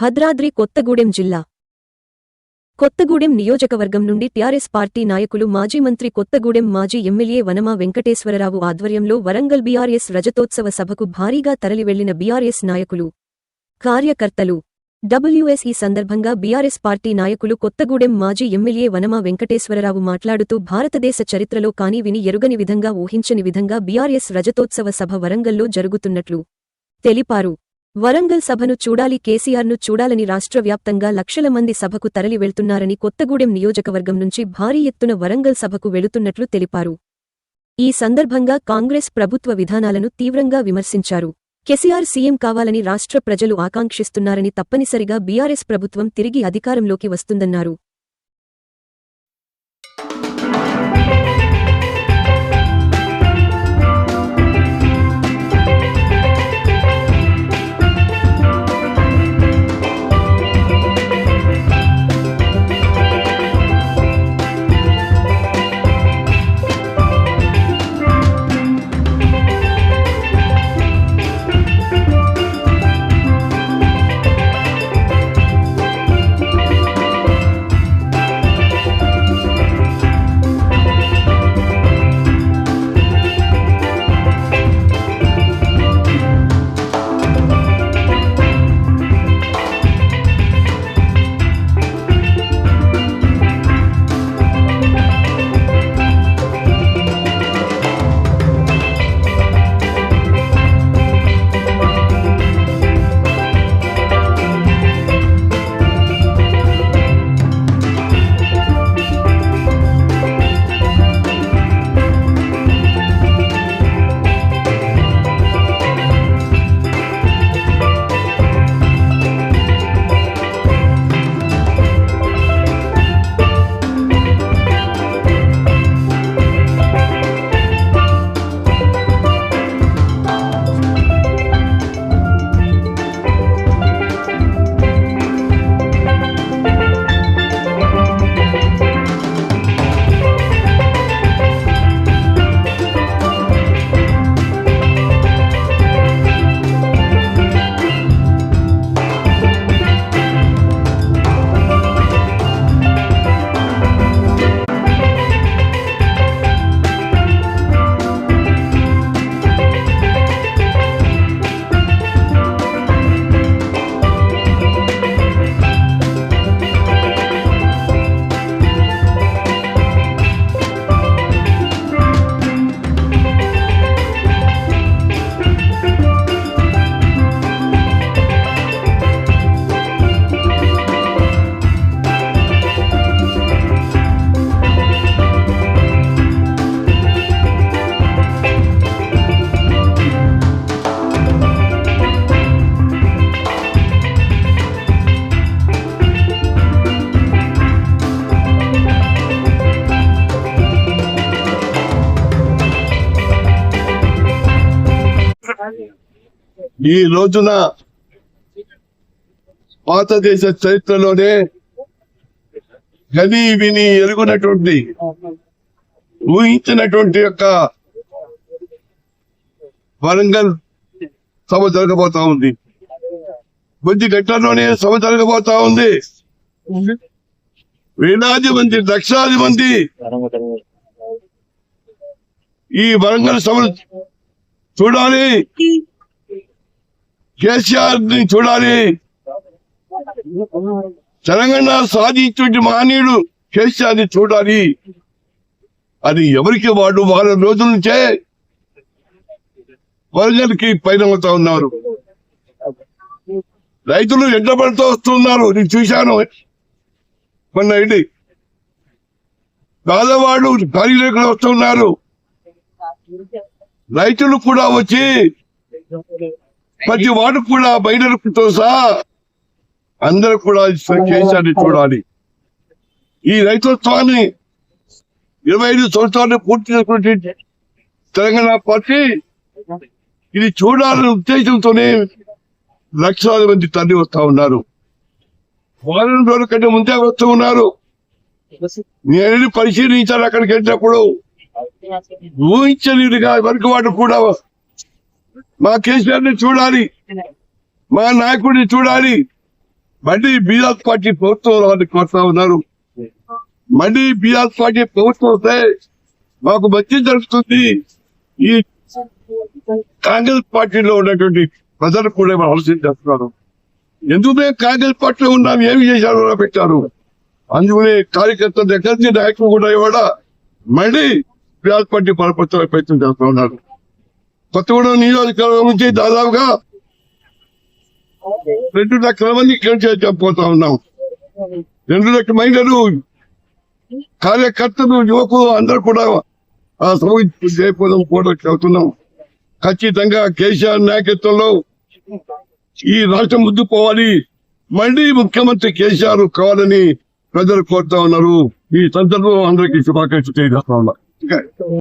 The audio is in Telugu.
భద్రాద్రి కొత్తగూడెం జిల్లా. కొత్తగూడెం నియోజకవర్గం నుండి టీఆర్ఎస్ పార్టీ నాయకులు మాజీ మంత్రి కొత్తగూడెం మాజీ ఎమ్మెల్యే వనమా వెంకటేశ్వరరావు ఆధ్వర్యంలో వరంగల్ బీఆర్ఎస్ రజతోత్సవ సభకు భారీగా తరలివెళ్ళిన బీఆర్ఎస్ నాయకులు కార్యకర్తలు. డబ్ల్యూఎస్ ఈ సందర్భంగా బీఆర్ఎస్ పార్టీ నాయకులు కొత్తగూడెం మాజీ ఎమ్మెల్యే వనమా వెంకటేశ్వరరావు మాట్లాడుతూ భారతదేశ చరిత్రలో కాని విని ఎరుగని విధంగా ఊహించని విధంగా బీఆర్ఎస్ రజతోత్సవ సభ వరంగల్లో జరుగుతున్నట్లు తెలిపారు. వరంగల్ సభను చూడాలి కేసీఆర్ను చూడాలని రాష్ట్ర వ్యాప్తంగా లక్షల మంది సభకు తరలి వెళ్తున్నారని కొత్తగూడెం నియోజకవర్గం నుంచి భారీ ఎత్తున వరంగల్ సభకు వెళుతున్నట్లు తెలిపారు. ఈ సందర్భంగా కాంగ్రెస్ ప్రభుత్వ విధానాలను తీవ్రంగా విమర్శించారు. కెసిఆర్ సీఎం కావాలని రాష్ట్ర ప్రజలు ఆకాంక్షిస్తున్నారని తప్పనిసరిగా బీఆర్ఎస్ ప్రభుత్వం తిరిగి అధికారంలోకి వస్తుందన్నారు. ఈ రోజున భారతదేశ చరిత్రలోనే గని విని ఎరుగునటువంటి ఊహించినటువంటి యొక్క వరంగల్ సభ జరగబోతా ఉంది. కొద్ది గంటల్లోనే సభ జరగబోతా ఉంది. వేలాది మంది లక్షలాది మంది ఈ వరంగల్ సభ చూడాలి. కేసీఆర్ని చూడాలి. తెలంగాణ సాధించే మహనీయుడు కేసీఆర్ని చూడాలి. అది ఎవరికి వాడు? వారం రోజుల నుంచే వరంగల్కి పైనవుతా ఉన్నారు. రైతులు ఎండబడితో వస్తున్నారు. నేను చూశాను. మొన్న ఇది పేదవాడు లేకుండా వస్తున్నారు. రైతులు కూడా వచ్చి ప్రతి వాడు కూడా బయటతో సహా అందరూ కూడా కేసీఆర్ని చూడాలి. ఈ రైతోత్సవాన్ని ఇరవై ఐదు సంవత్సరాలు పూర్తి చేసినటువంటి తెలంగాణ పార్టీ ఇది చూడాలనే ఉద్దేశంతోనే లక్షలాది మంది తల్లి వస్తా ఉన్నారు. వారం రోజుల కంటే ముందే వస్తూ ఉన్నారు. నేను పరిశీలించాలి అక్కడికి వెళ్ళినప్పుడు. ఊహించలేదుగా వరకు వాడు కూడా మా కేసీఆర్ని చూడాలి మా నాయకుడిని చూడాలి. మళ్ళీ బీఆర్ పార్టీ ప్రభుత్వం వాళ్ళు కోరుతా ఉన్నారు. మళ్ళీ బీఆర్ పార్టీ ప్రభుత్వం వస్తే మాకు మంచి జరుగుతుంది. ఈ కాంగ్రెస్ పార్టీలో ఉన్నటువంటి ప్రజలు కూడా ఆలోచన చేస్తున్నారు. ఎందుకు మేము కాంగ్రెస్ పార్టీలో ఉన్నాం? ఏమి చేశారు? పెట్టారు. అందుకనే కార్యకర్తల దగ్గర నుంచి నాయకులు కూడా ఇవాడ మళ్ళీ బీఆర్ పార్టీ ప్రయత్నం చేస్తా ఉన్నారు. కొత్తగూడెం నియోజకవర్గం నుంచి దాదాపుగా రెండు లక్షల మంది పోతా ఉన్నాం. రెండు లక్షల మహిళలు కార్యకర్తలు యువకులు అందరూ కూడా ఆ కూడా చెబుతున్నాం ఖచ్చితంగా కేసీఆర్ నాయకత్వంలో ఈ రాష్ట్రం ముందు పోవాలి. మళ్ళీ ముఖ్యమంత్రి కేసీఆర్ కావాలని ప్రజలు కోరుతా ఉన్నారు. ఈ సందర్భం అందరికీ శుభాకాంక్షలు తెలియజేస్తా ఉన్నారు Okay.